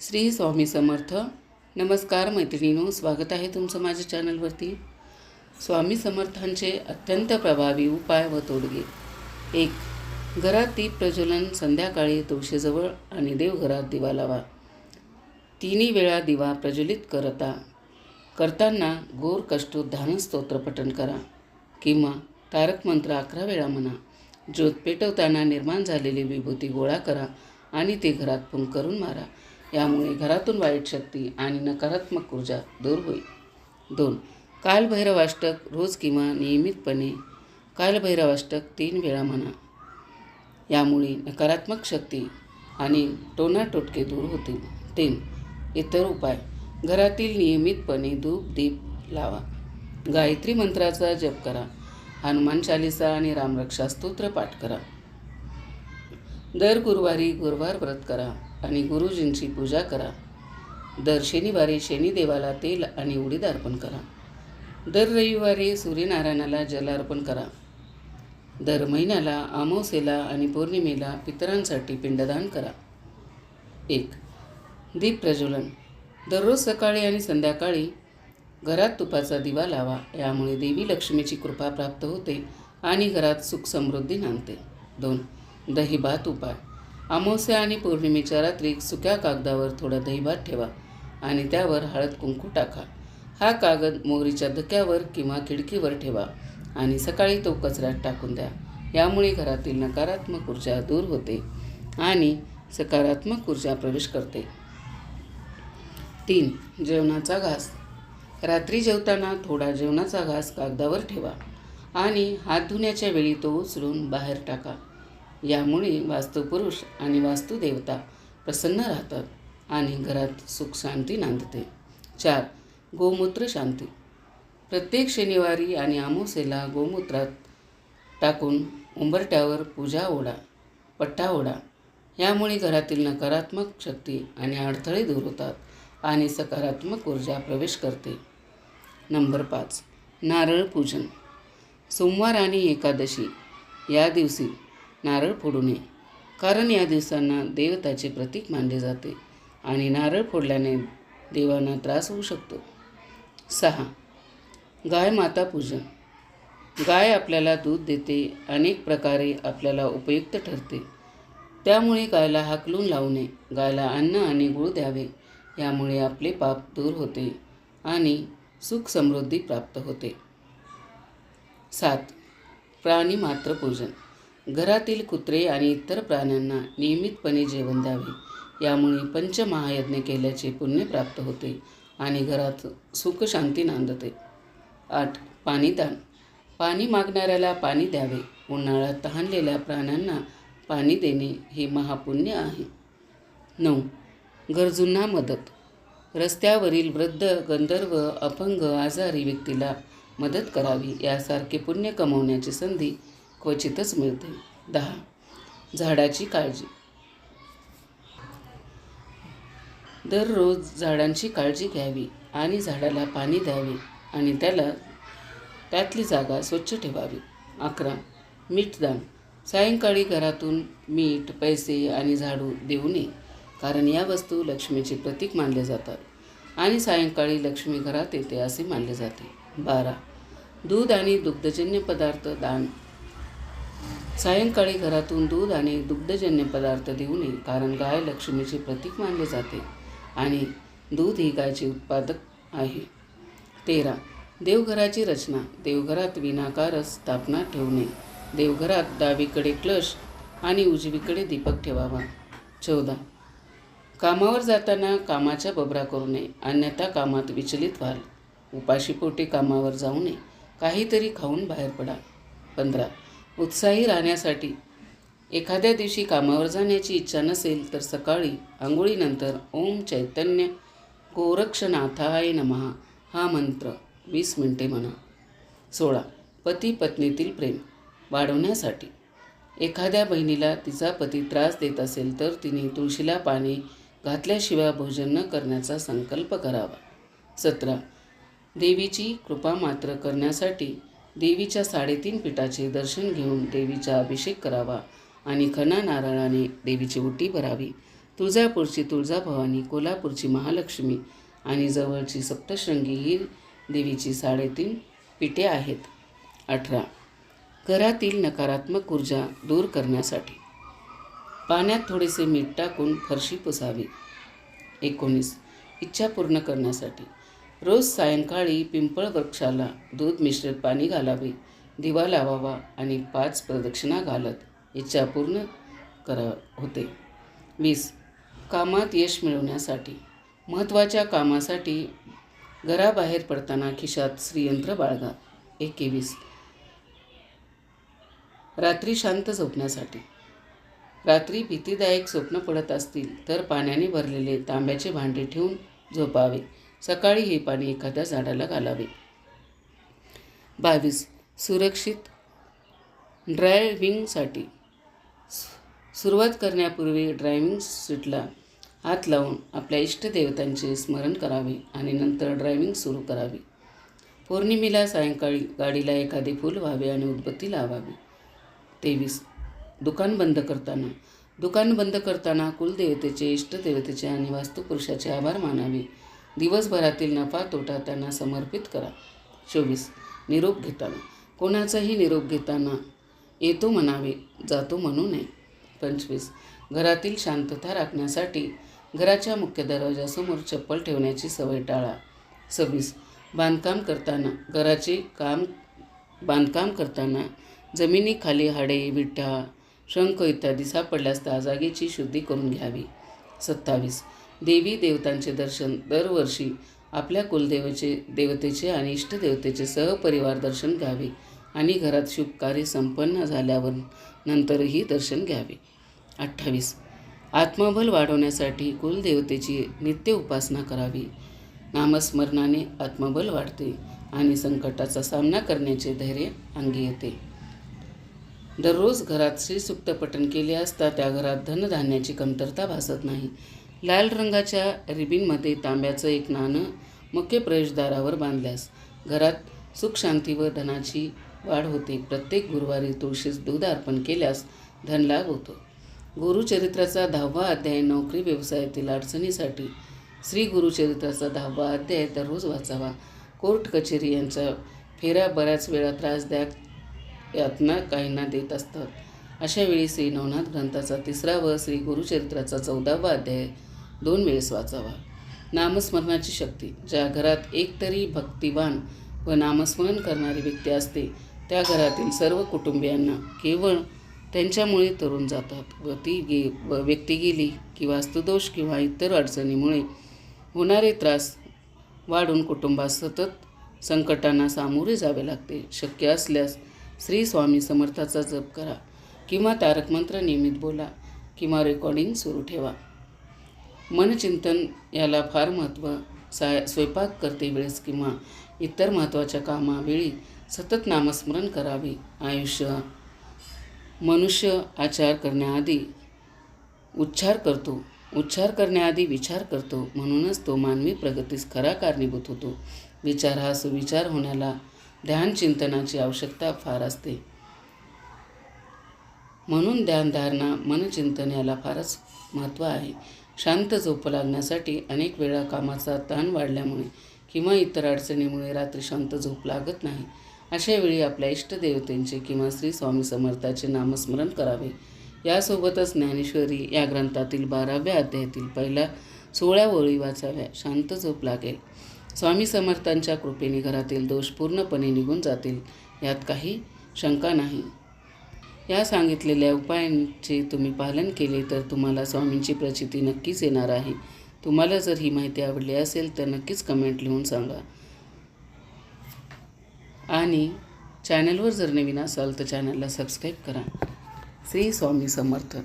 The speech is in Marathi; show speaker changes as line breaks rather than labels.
श्री स्वामी समर्थ. नमस्कार मैत्रिणीनो स्वागत आहे तुमचं माझ्या चॅनलवरती. स्वामी समर्थांचे अत्यंत प्रभावी उपाय व तोडगे. एक घरात दीप प्रज्वलन संध्याकाळी तुळशीजवळ आणि देवघरात दिवा लावा. तिन्ही वेळा दिवा प्रज्वलित करता करताना गोर कष्टोद्धान स्तोत्र पठण करा किंवा तारक मंत्र अकरा वेळा म्हणा. ज्योत पेटवताना निर्माण झालेली विभूती गोळा करा आणि ते घरात पुन करून मारा. यामुळे घरातून वाईट शक्ती आणि नकारात्मक ऊर्जा दूर होईल. दोन कालभैरवाष्टक रोज किंवा नियमितपणे कालभैरवाष्टक तीन वेळा म्हणा. यामुळे नकारात्मक शक्ती आणि टोनाटोटके दूर होतील. तीन इतर उपाय. घरातील नियमितपणे धूप दीप लावा. गायत्री मंत्राचा जप करा. हनुमान चालिसा आणि रामरक्षा स्तोत्र पाठ करा. दर गुरुवारी गुरुवार व्रत करा. आणि गुरुजींची पूजा करा. दर शनिवारी शनिदेवाला तेल आणि उडीद अर्पण करा. दर रविवारी सूर्यनारायणाला जल अर्पण करा. दर महिन्याला अमावस्येला आणि पौर्णिमेला पितरांसाठी पिंडदान करा. एक दीप प्रज्वलन. दररोज सकाळी आणि संध्याकाळी घरात तुपाचा दिवा लावा यामुळे देवी लक्ष्मीची कृपा प्राप्त होते आणि घरात सुख समृद्धी नांदते. दोन दही भात उपाय अमावस्या आणि पौर्णिमेच्या रात्री सुक्या कागदावर थोडा दहीभात ठेवा आणि त्यावर हळद कुंकू टाका. हा कागद मोहरीच्या धक्यावर किंवा खिडकीवर ठेवा आणि सकाळी तो कचऱ्यात टाकून द्या. यामुळे घरातील नकारात्मक ऊर्जा दूर होते आणि सकारात्मक ऊर्जा प्रवेश करते. तीन जेवणाचा घास. रात्री जेवताना थोडा जेवणाचा घास कागदावर ठेवा आणि हात धुण्याच्या वेळी तो उचलून बाहेर टाका. यामुळे वास्तुपुरुष आणि वास्तुदेवता प्रसन्न राहतात आणि घरात सुख शांती नांदते. चार गोमूत्र शांती. प्रत्येक शनिवारी आणि आमोसेला गोमूत्रात टाकून उंबरट्यावर पूजा ओढा पट्टा ओढा. यामुळे घरातील नकारात्मक शक्ती आणि अडथळे दूर होतात आणि सकारात्मक ऊर्जा प्रवेश करते. नंबर पाच नारळ पूजन. सोमवार आणि एकादशी या दिवशी नारळ फोडू नये कारण या दिवसांना देवताचे प्रतीक मानले जाते आणि नारळ फोडल्याने देवांना त्रास होऊ शकतो. सहा. गाय माता पूजन. गाय आपल्याला दूध देते अनेक प्रकारे आपल्याला उपयुक्त ठरते. त्यामुळे गायला हाकलून लावू नये गायला अन्न आणि गुळ द्यावे यामुळे आपले पाप दूर होते आणि सुख समृद्धी प्राप्त होते. सात. प्राणी मात्र पूजन. घरातील कुत्रे आणि इतर प्राण्यांना नियमितपणे जेवण द्यावे. यामुळे पंचमहायज्ञ केल्याचे पुण्य प्राप्त होते आणि घरात सुखशांती नांदते. आठ. पाणीदान. पाणी मागणाऱ्याला पाणी द्यावे. उन्हाळ्यात तहानलेल्या प्राण्यांना पाणी देणे हे महापुण्य आहे. नऊ. गरजूंना मदत. रस्त्यावरील वृद्ध गंधर्व अपंग आजारी व्यक्तीला मदत करावी यासारखे पुण्य कमवण्याची संधी क्वचितच मिळते. दहा. झाडाची काळजी. दररोज झाडांची काळजी घ्यावी आणि झाडाला पाणी द्यावे आणि त्याला त्यातली जागा स्वच्छ ठेवावी. अकरा. मीठदान सायंकाळी घरातून मीठ पैसे आणि झाडू देऊ नये कारण या वस्तू लक्ष्मीचे प्रतीक मानले जातात आणि सायंकाळी लक्ष्मी घरात येते असे मानले जाते. बारा. दूध आणि दुग्धजन्य पदार्थ दान. सायंकाळी घरातून दूध आणि दुग्धजन्य पदार्थ देऊ नये कारण गाय लक्ष्मीचे प्रतीक मानले जाते आणि दूध ही गायचे उत्पादक आहे. तेरा. देवघराची रचना. देवघरात विनाकारच स्थापना ठेवणे. देवघरात डावीकडे क्लश आणि उजवीकडे दीपक ठेवावा. चौदा. कामावर जाताना कामाच्या बबरा करू नये अन्यथा कामात विचलित व्हाल. उपाशीपोटी कामावर जाऊ नये. काहीतरी खाऊन बाहेर पडा. पंधरा. उत्साही राहण्यासाठी एखाद्या दिवशी कामावर जाण्याची इच्छा नसेल तर सकाळी आंघोळीनंतर ओम चैतन्य गोरक्षनाथाय नमः हा मंत्र वीस मिनिटे म्हणा. सोळा. पती पत्नीतील प्रेम वाढवण्यासाठी. एखाद्या बहिणीला तिचा पती त्रास देत असेल तर तिने तुळशीला पाणी घातल्याशिवाय भोजन न करण्याचा संकल्प करावा. सतरा. देवीची कृपा मात्र करण्यासाठी देवीच्या साडेतीन पिठाचे दर्शन घेऊन देवीचा अभिषेक करावा आणि खणा नारळाने देवीची उटी भरावी. तुळजापूरची तुळजाभवानी कोल्हापूरची महालक्ष्मी आणि जवळची सप्तशृंगी ही देवीची साडेतीन पिठे आहेत. अठरा. घरातील नकारात्मक ऊर्जा दूर करण्यासाठी. पाण्यात थोडेसे मीठ टाकून फरशी पुसावी. एकोणीस. इच्छा पूर्ण करण्यासाठी. रोज सायंकाळी पिंपळ वृक्षाला दूध मिश्रित पाणी घालावे दिवा लावावा आणि पाच प्रदक्षिणा घालत इच्छा पूर्ण करा होते. वीस. कामात यश मिळवण्यासाठी. महत्त्वाच्या कामासाठी घराबाहेर पडताना खिशात श्रीयंत्र बाळगा. एकवीस. रात्री शांत झोपण्यासाठी. रात्री भीतीदायक स्वप्न पडत असतील तर पाण्याने भरलेले तांब्याचे भांडे ठेवून झोपावे. सकाळी हे पाणी एखाद्या झाडाला घालावे. बावीस. सुरक्षित ड्रायव्हिंगसाठी. सुरुवात करण्यापूर्वी ड्रायव्हिंग सीटला हात लावून आपल्या इष्टदेवतांचे स्मरण करावे आणि नंतर ड्रायव्हिंग सुरू करावी. पौर्णिमेला सायंकाळी गाडीला एखादे फूल व्हावे आणि उदबत्ती लावावी. तेवीस. दुकान बंद करताना. दुकान बंद करताना कुलदेवतेचे इष्टदेवतेचे आणि वास्तुपुरुषाचे आभार मानावे. दिवसभरातील नफा तोटा त्यांना समर्पित करा. चोवीस. निरोप घेताना. कोणाचाही निरोप घेताना येतो म्हणावे जातो म्हणू नये. पंचवीस. घरातील शांतता राखण्यासाठी घराच्या मुख्य दरवाजासमोर चप्पल ठेवण्याची सवय टाळा. सव्वीस. बांधकाम करताना घराचे काम बांधकाम करताना जमिनीखाली हाडे विठ्ठा शंख इत्यादी सापडल्यास त्या जागेची शुद्धी करून घ्यावी. सत्तावीस. देवी देवतांचे दर्शन दरवर्षी आपल्या कुलदेवचे देवतेचे आणि इष्टदेवतेचे सहपरिवार दर्शन घ्यावे आणि घरात शुभ कार्य संपन्न झाल्यावर नंतरही दर्शन घ्यावे. अठ्ठावीस. आत्मबल वाढवण्यासाठी कुलदेवतेची नित्य उपासना करावी. नामस्मरणाने आत्मबल वाढते आणि संकटाचा सामना करण्याचे धैर्य अंगी येते. दररोज घरात श्रीसुक्त पठण केले असता त्या घरात धनधान्याची कमतरता भासत नाही. लाल रंगाच्या रिबीनमध्ये तांब्याचं एक नाणं मुख्य प्रवेशद्वारावर बांधल्यास घरात सुख शांती व धनाची वाढ होते. प्रत्येक गुरुवारी तुळशीस दूध अर्पण केल्यास धनलाभ होतो. गुरुचरित्राचा दहावा अध्याय नोकरी व्यवसायातील अडचणीसाठी. श्री गुरुचरित्राचा दहावा अध्याय दररोज वाचावा. कोर्ट कचेरी यांच्या फेऱ्या बऱ्याच वेळा त्रासदायक यातना काहींना देत असतात. अशावेळी श्री नवनाथ ग्रंथाचा तिसरा व श्री गुरुचरित्राचा चौदावा अध्याय दोन वेळेस वाचावा. नामस्मरणाची शक्ती ज्या घरात एकतरी भक्तिवान व नामस्मरण करणारी व्यक्ती असते त्या घरातील सर्व कुटुंबियांना केवळ त्यांच्यामुळे तरुण जातात व ती गे व व्यक्ती गेली की वास्तुदोष किंवा इतर अडचणीमुळे होणारे त्रास वाढून कुटुंबात सतत संकटांना सामोरे जावे लागते. शक्य असल्यास श्री स्वामी समर्थाचा जप करा किंवा तारक मंत्र नियमित बोला किंवा रेकॉर्डिंग सुरू ठेवा. मनचिंतन याला फार महत्त्व सा स्वयंपाक करते वेळेस किंवा इतर महत्त्वाच्या कामावेळी सतत नामस्मरण करावे. आयुष्य मनुष्य आचार करण्याआधी उच्चार करतो. उच्चार करण्याआधी विचार करतो. म्हणूनच तो मानवी प्रगतीस खरा कारणीभूत होतो. विचार हा सुविचार होण्याला ध्यान चिंतनाची आवश्यकता फार असते. म्हणून ध्यानधारणा मनचिंतन याला फारच महत्त्व आहे. शांत झोप लागण्यासाठी अनेक वेळा कामाचा ताण वाढल्यामुळे किंवा इतर अडचणीमुळे रात्री शांत झोप लागत नाही. अशा वेळी आपल्या इष्टदेवतेंचे किंवा श्री स्वामी समर्थाचे नामस्मरण करावे. यासोबतच ज्ञानेश्वरी या ग्रंथातील बाराव्या अध्यायातील पहिल्या सोळ्या ओळी वाचाव्या. शांत झोप लागेल. स्वामी समर्थांच्या कृपेने घरातील दोष पूर्णपणे निघून जातील. यात काही शंका नाही. या सांगितलेल्या उपायांचे तुम्ही पालन केले तर तुम्हाला स्वामींची प्रचिती नक्कीच येणार आहे. तुम्हाला जर ही माहिती आवडली असेल तर नक्कीच कमेंट लिहून सांगा. आणि चॅनलवर जर नवीन असाल तर चॅनलला सबस्क्राईब करा. श्री स्वामी समर्थ.